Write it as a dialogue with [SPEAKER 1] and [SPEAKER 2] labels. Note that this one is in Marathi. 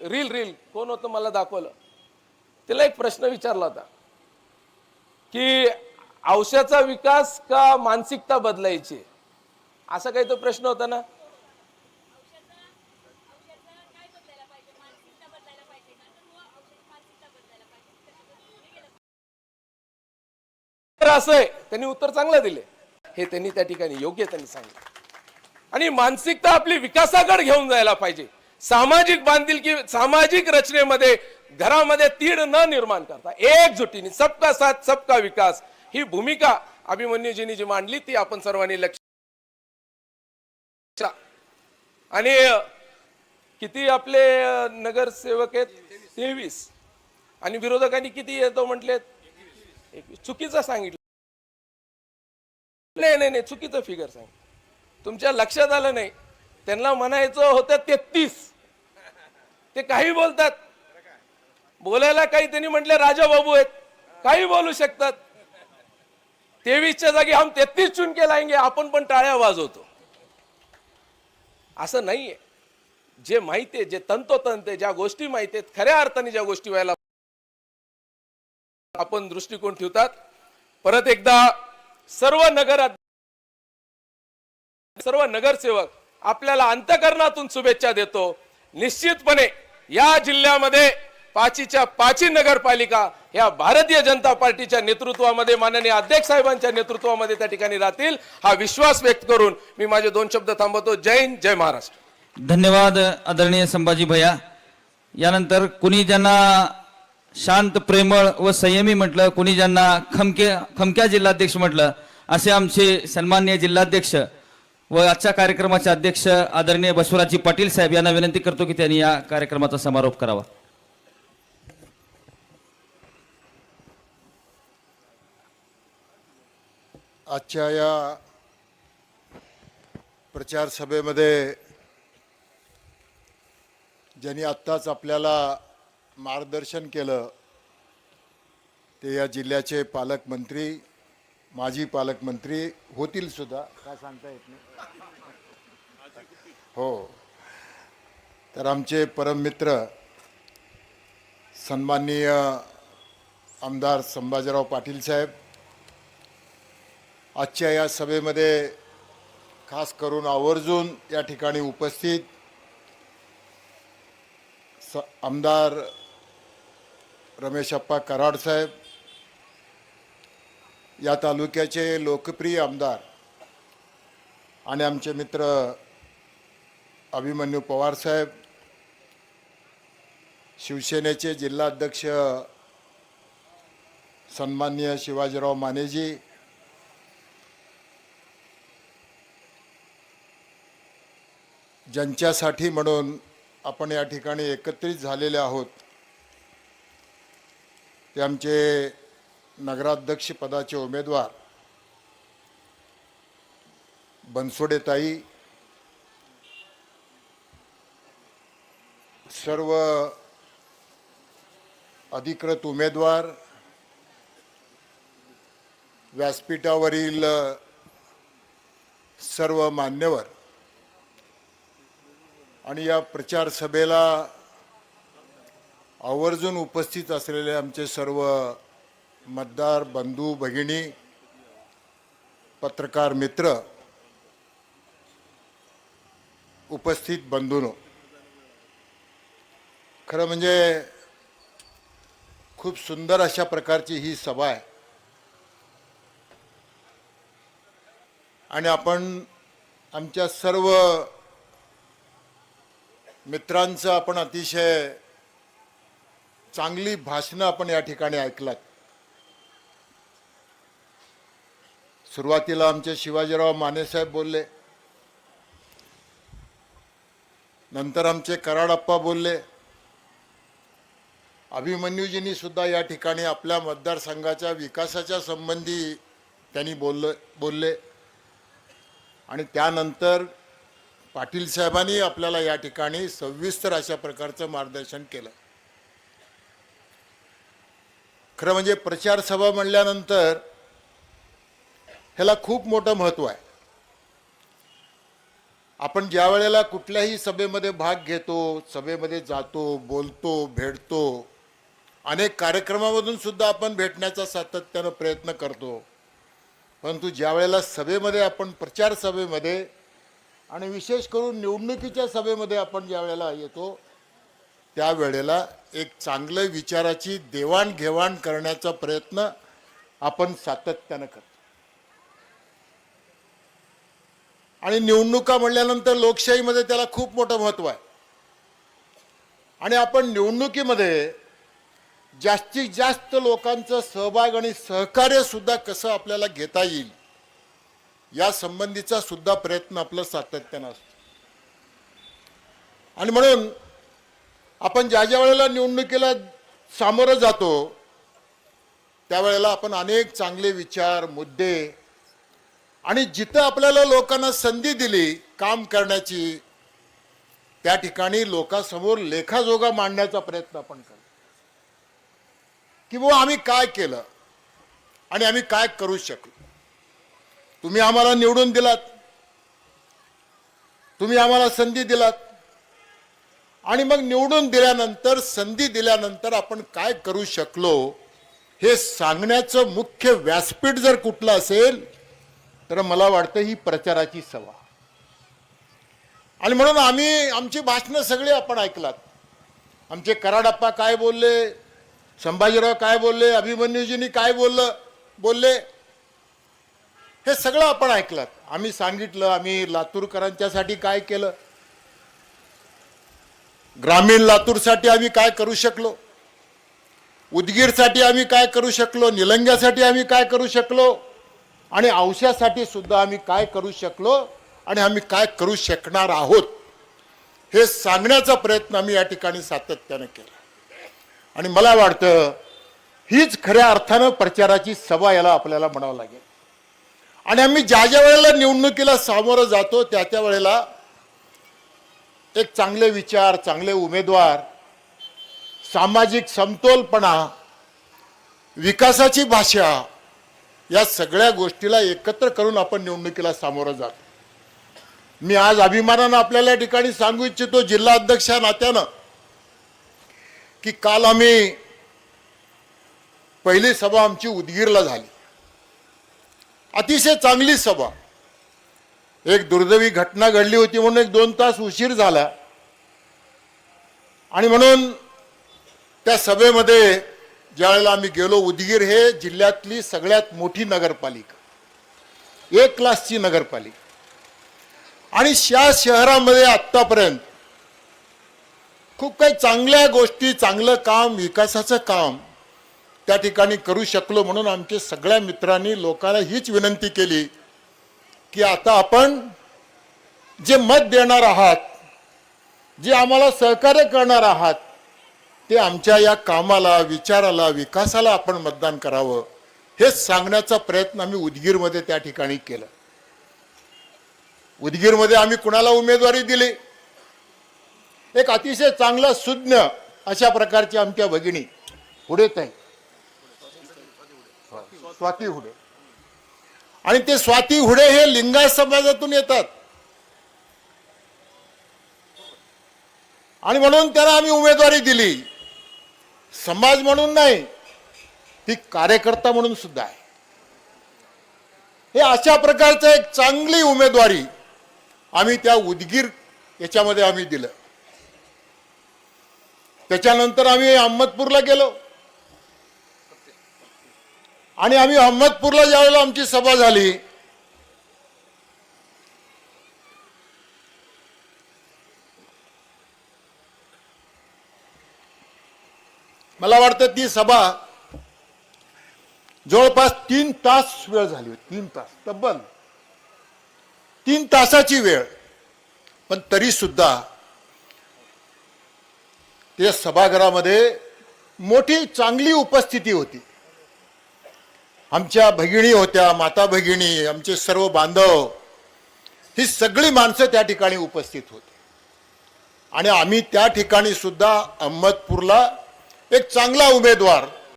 [SPEAKER 1] रील रील कोण होतं मला दाखवलं? तिला एक प्रश्न विचारला होता की औषधाचा विकास का मानसिकता बदलायची? असा काही तो प्रश्न होता ना? तर असं आहे त्यांनी उत्तर चांगलं दिले. हे त्यांनी त्या ठिकाणी योग्य त्यांनी सांगितलं. आणि मानसिकता आपली विकासाकडे घेऊन जायला पाहिजे. सामाजिक बांधिलकी सामाजिक रचनेमध्ये घरामध्ये तीड न निर्माण करता एकजुटीने सबका साथ सबका विकास ही भूमिका अभिमन्यूजींनी जी मांडली ती आपण सर्वांनी लक्ष आणि किती आपले नगरसेवक आहेत? तेवीस. आणि विरोधकांनी किती येतो म्हटलेत? एकवीस. चुकीचं सांगितलं. नाही नाही नाही चुकीचं फिगर सांग तुमच्या लक्षात आलं नाही. त्यांना म्हणायचं होतं तेहतीस. ते काही बोलतात. बोलायला काही त्यांनी म्हटले राजा बाबू आहेत. काही बोलू शकतात. तेवीसच्या जागी हम तेहतीस चुन के आपण पण टाळ्या वाजवतो. असं नाहीये. जे माहिती आहे जे तंतोतंत आहे ज्या गोष्टी माहिती आहेत खऱ्या अर्थाने ज्या गोष्टी व्हायला आपण दृष्टिकोन ठेवतात. परत एकदा सर्व नगर सर्व नगरसेवक आपल्याला अंतकरणातून शुभेच्छा देतो. निश्चितपणे या जिल्ह्यामध्ये पाचीच्या पाची नगरपालिका या भारतीय जनता पार्टीच्या नेतृत्वामध्ये माननीय अध्यक्ष साहेबांच्या नेतृत्वामध्ये त्या ठिकाणी राहतील हा विश्वास व्यक्त करून मी माझे दोन शब्द थांबवतो. जय हिंद जय महाराष्ट्र.
[SPEAKER 2] धन्यवाद आदरणीय संभाजी भैया. यानंतर कुणी ज्यांना शांत प्रेमळ व संयमी म्हटलं कुणी ज्यांना खमके खमक्या जिल्हाध्यक्ष म्हटलं असे आमचे सन्मान्य जिल्हाध्यक्ष व आजच्या कार्यक्रमाचे अध्यक्ष आदरणीय बसवराजी पाटील साहेब यांना विनंती करतो की त्यांनी या कार्यक्रमाचा समारोप करावा.
[SPEAKER 3] आजच्या या प्रचार सभेमध्ये ज्यांनी आत्ताच आपल्याला मार्गदर्शन केलं ते या जिल्ह्याचे पालकमंत्री माजी पालकमंत्री होतील सुद्धा काय सांगता येत नाही. हो. तर आमचे परममित्र सन्माननीय आमदार संभाजीराव पाटील साहेब आजच्या या सभेमध्ये खास करून आवर्जून या ठिकाणी उपस्थित स आमदार रमेशप्पा कराड साहेब या तालुक्याचे लोकप्रिय आमदार आणि आमचे मित्र अभिमन्यू पवार साहेब शिवसेनेचे जिल्हाध्यक्ष सन्माननीय शिवाजीराव मानेजी ज्यांच्यासाठी म्हणून आपण या ठिकाणी एकत्रित झालेले आहोत ते आमचे नगराध्यक्ष पदाचे उमेदवार बनसोडेताई सर्व अधिकृत उमेदवार व्यासपीठावरील सर्व मान्यवर आणि या प्रचार सभेला आवर्जून उपस्थित असलेले आमचे सर्व मतदार बंधू भगिनी पत्रकार मित्र उपस्थित बंधूनो खरं म्हणजे खूप सुंदर अशा प्रकारची ही सभा आहे. आणि आपण आमच्या सर्व मित्रांचं आपण अतिशय चांगली भाषणं आपण या ठिकाणी ऐकलात. सुरुवातीला आमचे शिवाजीराव मानेसाहेब बोलले. नंतर आमचे कराडप्पा बोलले. अभिमन्यूजींनी सुद्धा या ठिकाणी आपल्या मतदारसंघाच्या विकासाच्या संबंधी त्यांनी बोललं बोलले. आणि त्यानंतर पाटील साहेबांनी आपल्याला या ठिकाणी सविस्तर अशा प्रकारचं मार्गदर्शन केलं. खरं म्हणजे प्रचार सभा म्हणल्यानंतर ह्याला खूप मोठं महत्त्व आहे. आपण ज्या वेळेला कुठल्याही सभेमध्ये भाग घेतो सभेमध्ये जातो बोलतो भेटतो अनेक कार्यक्रमामधून सुद्धा आपण भेटण्याचा सातत्यानं प्रयत्न करतो. परंतु ज्या वेळेला सभेमध्ये आपण प्रचार सभेमध्ये आणि विशेष करून निवडणुकीच्या सभेमध्ये आपण ज्या वेळेला येतो त्यावेळेला एक चांगलं विचाराची देवाणघेवाण करण्याचा प्रयत्न आपण सातत्यानं करतो. आणि निवडणुका म्हणल्यानंतर लोकशाहीमध्ये त्याला खूप मोठं महत्त्व आहे. आणि आपण निवडणुकीमध्ये जास्तीत जास्त लोकांचं सहभाग आणि सहकार्य सुद्धा कसं आपल्याला घेता येईल या संबंधीचा सुद्धा प्रयत्न आपलं सातत्यानं असतो. आणि म्हणून आपण ज्या ज्या वेळेला निवडणुकीला सामोरं जातो त्यावेळेला आपण अनेक चांगले विचार मुद्दे आणि जिथं आपल्याला लोकांना संधी दिली काम करण्याची त्या ठिकाणी लोकांसमोर लेखाजोगा मांडण्याचा प्रयत्न आपण करतो. की बुवा आम्ही काय केलं आणि आम्ही काय करू शकलो? तुम्ही आम्हाला निवडून दिलात. तुम्ही आम्हाला संधी दिलात. आणि मग निवडून दिल्यानंतर संधी दिल्यानंतर आपण काय करू शकलो हे सांगण्याचं मुख्य व्यासपीठ जर कुठलं असेल तर मला वाटतं ही प्रचाराची सभा. आणि म्हणून आम्ही आमची भाषणं सगळी आपण ऐकलात. आमचे कराडप्पा काय बोलले संभाजीराव काय बोलले अभिमन्यूजींनी काय बोललं बोलले हे सगळं आपण ऐकलात. आम्ही सांगितलं आम्ही लातूरकरांच्यासाठी काय केलं ग्रामीण लातूरसाठी आम्ही काय करू शकलो उदगीरसाठी आम्ही काय करू शकलो निलंग्यासाठी आम्ही काय करू शकलो आणि औषधासाठी सुद्धा आम्ही काय करू शकलो आणि आम्ही काय करू शकणार आहोत हे सांगण्याचा प्रयत्न आम्ही या ठिकाणी सातत्यानं केला. आणि मला वाटतं हीच खऱ्या अर्थानं प्रचाराची सभा याला आपल्याला म्हणावं लागेल. आणि आम्ही ज्या ज्या वेळेला निवडणुकीला सामोरं जातो त्या त्या वेळेला एक चांगले विचार चांगले उमेदवार सामाजिक समतोलपणा विकासाची भाषा या सगळ्या गोष्टीला एकत्र करून आपण निवडणुकीला सामोरं जातो. मी आज अभिमानानं आपल्याला या ठिकाणी सांगू इच्छितो जिल्हा अध्यक्ष नात्यानं की काल आम्ही पहिली सभा आमची उदगीरला झाली. अतिशय चांगली सभा. एक दुर्दैवी घटना घडली होती म्हणून एक दोन तास उशीर झाला. आणि म्हणून त्या सभेमध्ये ज्यावेळेला आम्ही गेलो उदगीर हे जिल्ह्यातली सगळ्यात मोठी नगरपालिका. एक क्लासची नगरपालिका. आणि या शहरामध्ये आत्तापर्यंत खूप काही चांगल्या गोष्टी चांगलं काम विकासाचं काम त्या ठिकाणी करू शकलो म्हणून आमच्या सगळ्या मित्रांनी लोकांना हीच विनंती केली की आता आपण जे मत देणार आहात जे आम्हाला सहकार्य करणार आहात ते आमच्या या कामाला विचाराला विकासाला आपण मतदान करावं हे सांगण्याचा प्रयत्न आम्ही उदगीरमध्ये त्या ठिकाणी केला. उदगीरमध्ये आम्ही कुणाला उमेदवारी दिली? एक अतिशय चांगला सुज्ञ अशा प्रकारची आमच्या भगिनी पुढे ताई. स्वाती हुडे. आणि ते स्वाती हुडे हे लिंगायत समाजातून येतात. आणि म्हणून त्यांना आम्ही उमेदवारी दिली. समाज म्हणून नाही ती कार्यकर्ता म्हणून सुद्धा आहे. हे अशा प्रकारचं एक चांगली उमेदवारी आम्ही त्या उदगीर याच्यामध्ये आम्ही दिलं. त्याच्यानंतर आम्ही अहमदपूरला गेलो. आणि आम्ही अहमदपूरला ज्यावेळेला आमची सभा झाली मला वाटतं ती सभा जवळपास तीन तास वेळ झाली होती. तीन तास. तब्बल तीन तासाची वेळ. पण तरी सुद्धा त्या सभागृहामध्ये मोठी चांगली उपस्थिती होती. आमच्या भगिनी होत्या माता भगिनी आमचे सर्व बांधव ही सगळी माणसं त्या ठिकाणी उपस्थित होती. आणि आम्ही त्या ठिकाणी सुद्धा अहमदपूरला एक चांगला उमेदवार